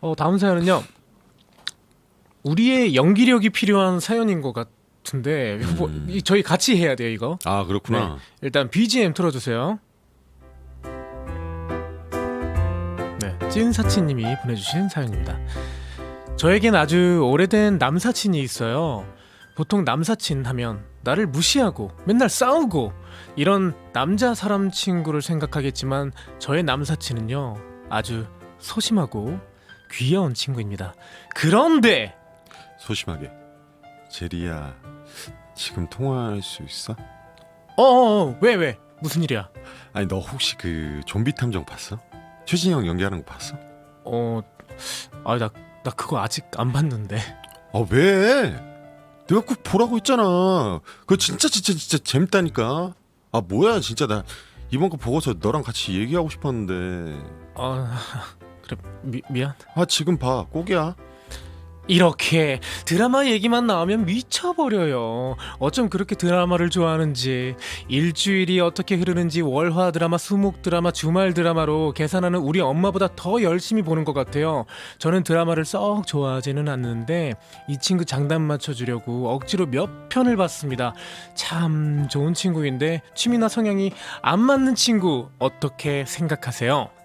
어, 다음 사연은요. 우리의 연기력이 필요한 사연인 것 같은데 뭐, 음. 이- 저희 같이 해야 돼요 이거. 아 그렇구나. 일단 BGM 틀어주세요. 네, 찐사치님이 보내주신 사연입니다. 저에겐 아주 오래된 남사친이 있어요. 보통 남사친 하면 나를 무시하고 맨날 싸우고 이런 남자 사람 친구를 생각하겠지만 저의 남사친은요 아주 소심하고 귀여운 친구입니다. 그런데 소심하게. 제리야 지금 통화할 수 있어? 어어어 왜 왜? 무슨 일이야? 아니 너 혹시 그 좀비 탐정 봤어? 최진영 연기하는 거 봤어? 어, 아, 나, 나 그거 아직 안 봤는데. 아 왜? 내가 꼭 보라고 했잖아. 그거 진짜 진짜 진짜 재밌다니까. 아 뭐야 진짜 나 이번 거 보고서 너랑 같이 얘기하고 싶었는데. 아, 그래, 미, 미안. 아 지금 봐 꼭이야. 이렇게 드라마 얘기만 나오면 미쳐버려요. 어쩜 그렇게 드라마를 좋아하는지. 일주일이 어떻게 흐르는지 월화 드라마, 수목 드라마, 주말 드라마로 계산하는 우리 엄마보다 더 열심히 보는 것 같아요. 저는 드라마를 썩 좋아하지는 않는데 이 친구 장단 맞춰주려고 억지로 몇 편을 봤습니다. 참 좋은 친구인데 취미나 성향이 안 맞는 친구 어떻게 생각하세요? 어...